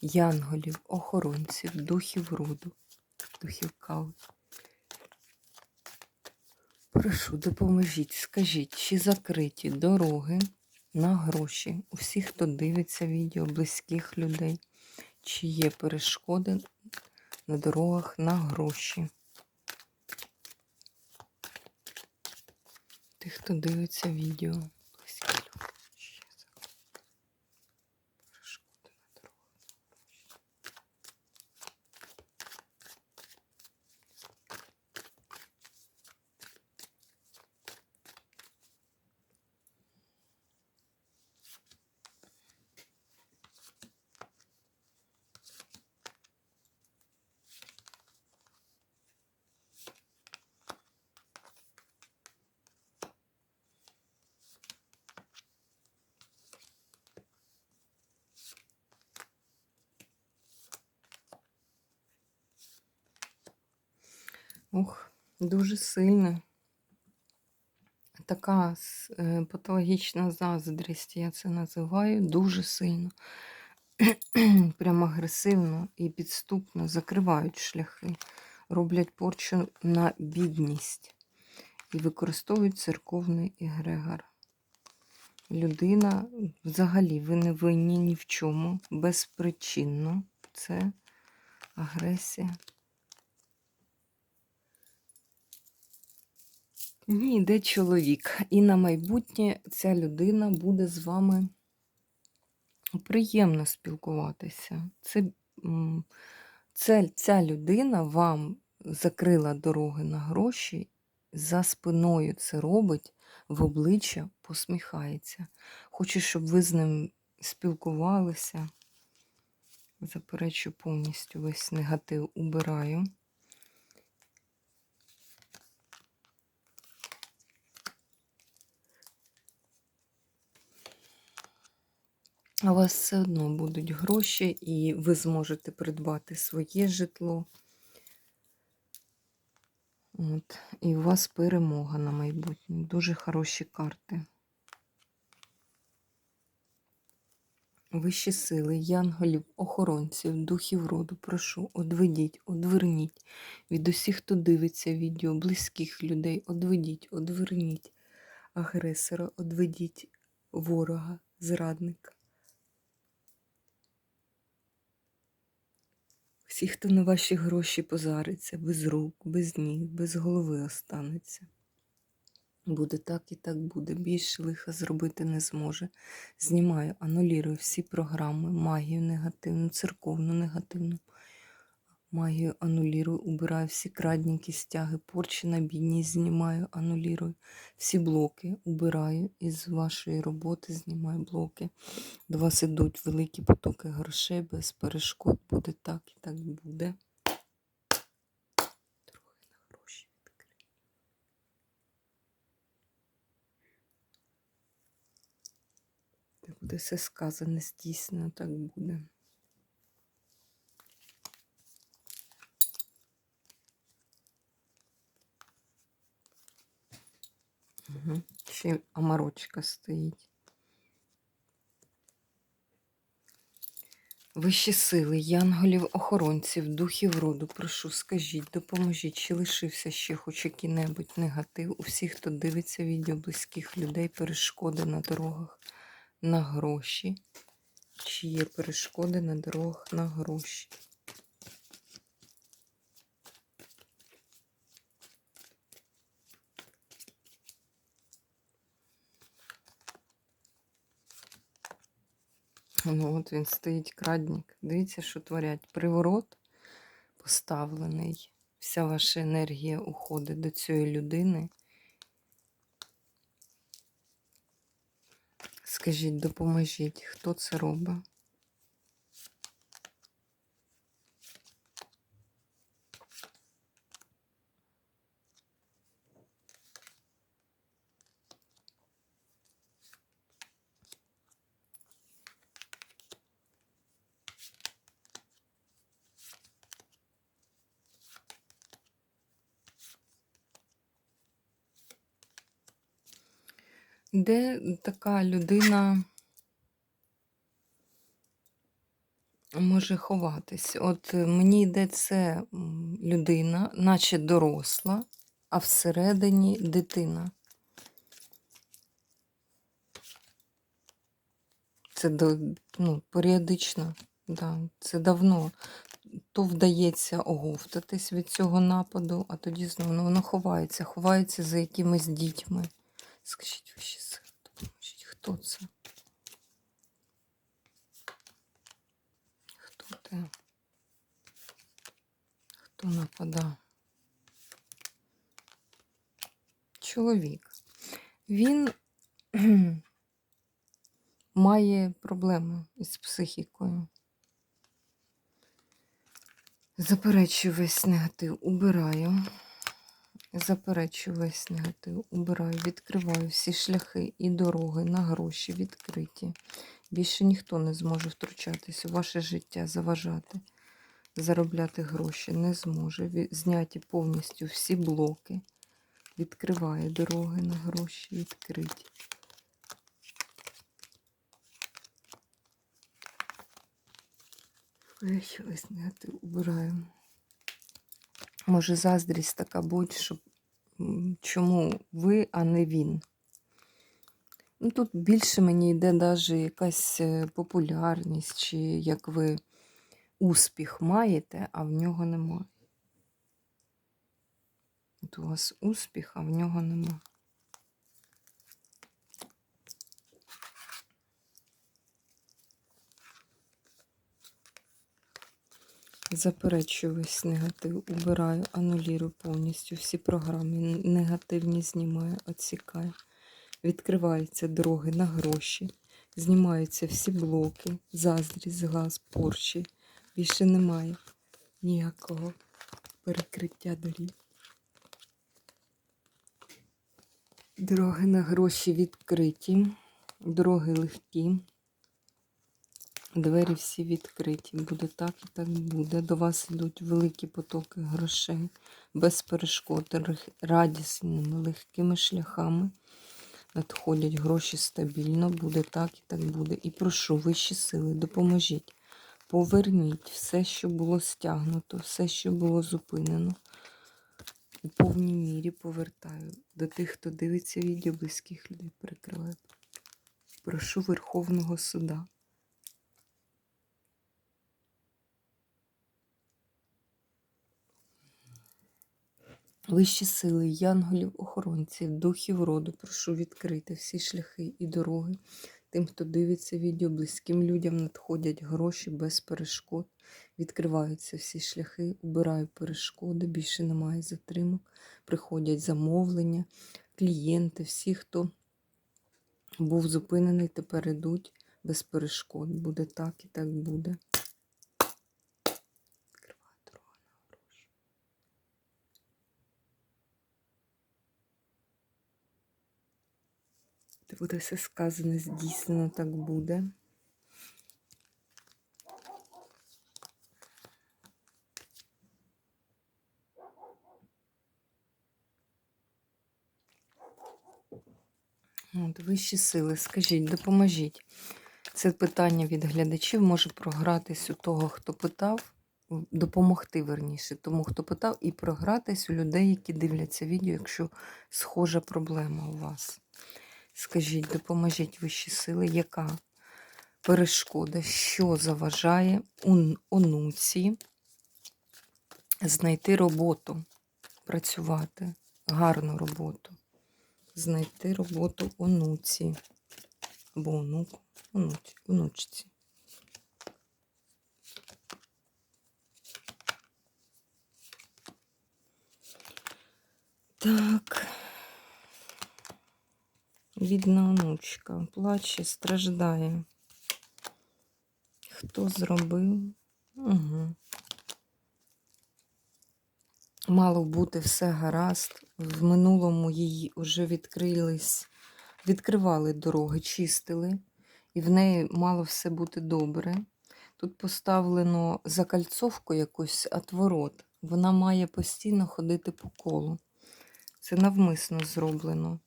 янголів, охоронців, духів роду, духів кави. Прошу, допоможіть, скажіть, чи закриті дороги на гроші у всіх, хто дивиться відео, близьких людей, чи є перешкоди на дорогах на гроші. Тих, хто дивиться відео, Ох, дуже сильно. Така е, патологічна заздрість, я це називаю, дуже сильно. Прям агресивно і підступно закривають шляхи, роблять порчу на бідність і використовують церковний егрегор. Людина, взагалі, ви не винні ні в чому, безпричинно. Це агресія. Ні, йде чоловік. І на майбутнє ця людина буде з вами приємно спілкуватися. Це, це, ця людина вам закрила дороги на гроші, за спиною це робить, в обличчя посміхається. Хоче, щоб ви з ним спілкувалися. Заперечу повністю весь негатив убираю. У вас все одно будуть гроші, і ви зможете придбати своє житло. От. І у вас перемога на майбутнє. Дуже хороші карти. Вищі сили, янголів, охоронців, духів роду, прошу, одведіть, одверніть від усіх, хто дивиться відео, близьких людей, одведіть, одверніть агресора, одведіть ворога, зрадника. Всі, хто на ваші гроші позариться, без рук, без ніг, без голови останеться. Буде так і так буде. Більше лиха зробити не зможе. Знімаю, анулірую всі програми, магію негативну, церковну негативну. Магію анулірую, убираю всі крадніки, стяги, порчі на бідність знімаю, анулірую. Всі блоки убираю із вашої роботи, знімаю блоки. До вас ідуть великі потоки грошей без перешкод. Буде так і так буде. Трохи на гроші відкрию. Так буде все сказане, здійснено, так буде. Угу. Ще амарочка стоїть. Вищі сили, янголів, охоронців, духів роду, прошу, скажіть, допоможіть, чи лишився ще хоч який-небудь негатив у всіх, хто дивиться відео близьких людей, перешкоди на дорогах на гроші. Чи є перешкоди на дорогах на гроші? Ну, от він стоїть крадник. Дивіться, що творять. Приворот поставлений. Вся ваша енергія уходить до цієї людини. Скажіть, допоможіть, хто це робить? Де така людина може ховатись? От е, мені йде це людина, наче доросла, а всередині дитина. Це ну, періодично, да, це давно. То вдається оговтатись від цього нападу, а тоді знову ну, воно ховається, ховається за якимись дітьми. Скажіть ви ще хто це? Хто ти? Хто нападав? Чоловік. Він має проблеми із психікою. Заперечую весь негатив, убираю. Заперечую весь негатив, убираю, відкриваю всі шляхи і дороги на гроші відкриті. Більше ніхто не зможе втручатись у ваше життя, заважати, заробляти гроші не зможе. Зняті повністю всі блоки. Відкриває дороги на гроші відкриті. Весь негатив убираю. Може, заздрість така будь, що чому ви, а не він. Ну, тут більше мені йде навіть якась е, популярність, чи як ви успіх маєте, а в нього немає. От у вас успіх, а в нього нема. Заперечую весь негатив, убираю, анулірую повністю всі програми негативні знімаю, відсікаю. Відкриваються дороги на гроші, знімаються всі блоки, заздрість, глаз, порчі. Більше немає ніякого перекриття доріг. Дороги на гроші відкриті, дороги легкі. Двері всі відкриті. Буде так і так буде. До вас йдуть великі потоки грошей, без перешкод, радісними, легкими шляхами. Надходять гроші стабільно, буде так і так буде. І прошу вищі сили, допоможіть. Поверніть все, що було стягнуто, все, що було зупинено. У повній мірі повертаю до тих, хто дивиться відео близьких людей, перекриваю. Прошу Верховного суда. Вищі сили, янголів, охоронців, духів роду, прошу відкрити всі шляхи і дороги. Тим, хто дивиться відео, близьким людям надходять гроші без перешкод. Відкриваються всі шляхи, убираю перешкоди, більше немає затримок. Приходять замовлення, клієнти, всі, хто був зупинений, тепер ідуть без перешкод. Буде так і так буде. Відкриваю дорогу на гроші. Де буде все сказане, здійснено, так буде. От, вищі сили, скажіть, допоможіть. Це питання від глядачів може програтись у того, хто питав, допомогти верніше, тому хто питав, і програтись у людей, які дивляться відео, якщо схожа проблема у вас. Скажіть, допоможіть вищі сили, яка перешкода, що заважає онуці знайти роботу, працювати, гарну роботу, знайти роботу онуці або онуку, онуч, онучці. Так. Бідна онучка плаче, страждає. Хто зробив? Угу. Мало бути все гаразд. В минулому її вже відкрились, відкривали дороги, чистили, і в неї мало все бути добре. Тут поставлено закальцовку якусь отворот. Вона має постійно ходити по колу. Це навмисно зроблено.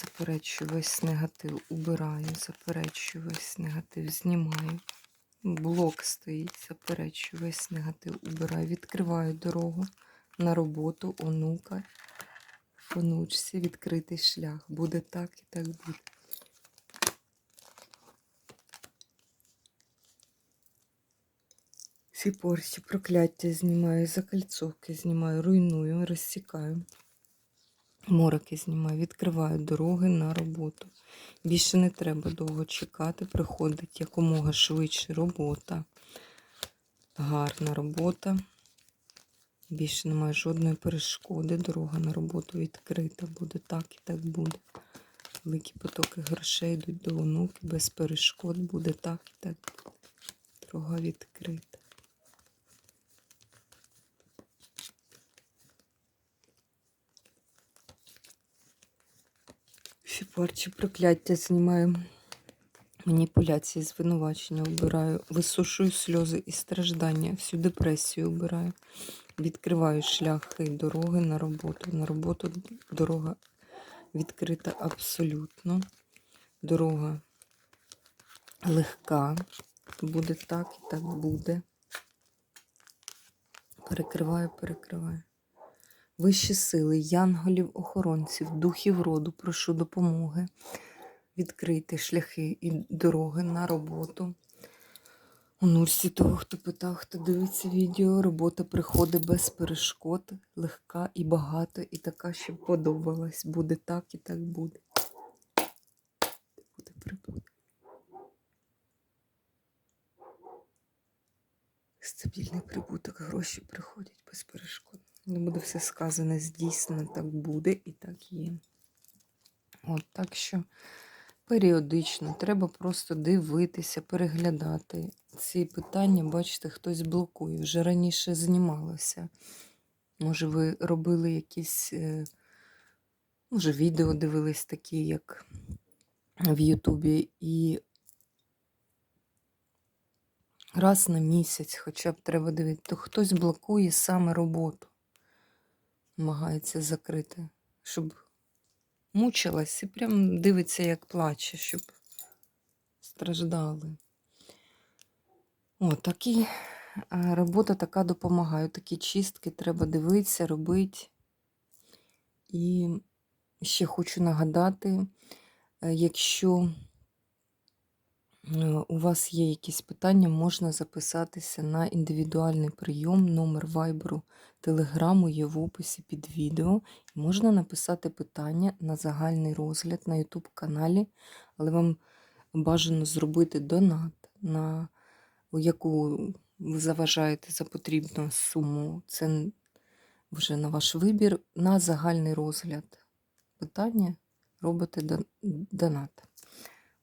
Заперечую весь негатив, убираю, заперечую весь негатив, знімаю. Блок стоїть, заперечую весь негатив, убираю, відкриваю дорогу на роботу, онука, онучці, відкритий шлях. Буде так і так буде. Всі порчі, прокляття знімаю, закальцовки знімаю, руйную, розсікаю. Мороки знімаю, відкриваю дороги на роботу. Більше не треба довго чекати, приходить якомога швидше робота. Гарна робота. Більше немає жодної перешкоди. Дорога на роботу відкрита. Буде так і так буде. Великі потоки грошей йдуть до онуки, без перешкод буде так і так буде. Дорога відкрита. Всі порчі прокляття знімаю. Маніпуляції, звинувачення обираю, висушую сльози і страждання, всю депресію обираю. Відкриваю шляхи дороги на роботу. На роботу дорога відкрита абсолютно. Дорога легка. Буде так і так буде. Перекриваю, перекриваю. Вищі сили, янголів, охоронців, духів роду, прошу допомоги. Відкрити шляхи і дороги на роботу. У нурсі того, хто питав, хто дивиться відео, робота приходить без перешкод, легка і багато, і така, що подобалась. Буде так і так. Буде Стабільний прибуток, гроші приходять без перешкод. Не буде все сказане, здійснено, так буде і так є. От так що періодично треба просто дивитися, переглядати. Ці питання, бачите, хтось блокує. Вже раніше знімалося. Може, ви робили якісь, е, може, відео дивились такі, як в Ютубі, і раз на місяць хоча б треба дивитися, то хтось блокує саме роботу намагається закрити, щоб мучилась і прям дивиться, як плаче, щоб страждали. О, такі робота така допомагає. Такі чистки треба дивитися, робити. І ще хочу нагадати, е, якщо у вас є якісь питання, можна записатися на індивідуальний прийом, номер вайберу телеграму є в описі під відео. Можна написати питання на загальний розгляд на YouTube каналі, але вам бажано зробити донат, на яку ви заважаєте за потрібну суму. Це вже на ваш вибір. На загальний розгляд питання робите донат.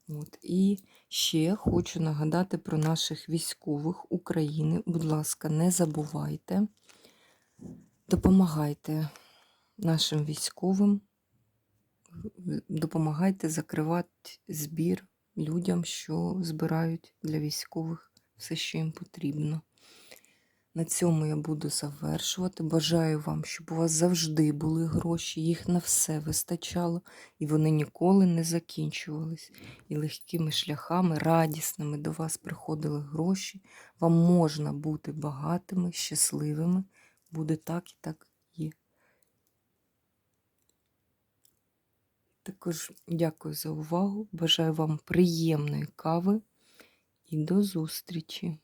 От. І ще хочу нагадати про наших військових України. Будь ласка, не забувайте. Допомагайте нашим військовим, допомагайте закривати збір людям, що збирають для військових все, що їм потрібно. На цьому я буду завершувати. Бажаю вам, щоб у вас завжди були гроші, їх на все вистачало, і вони ніколи не закінчувались. І легкими шляхами, радісними до вас приходили гроші. Вам можна бути багатими, щасливими буде так і так є. Також дякую за увагу. Бажаю вам приємної кави і до зустрічі!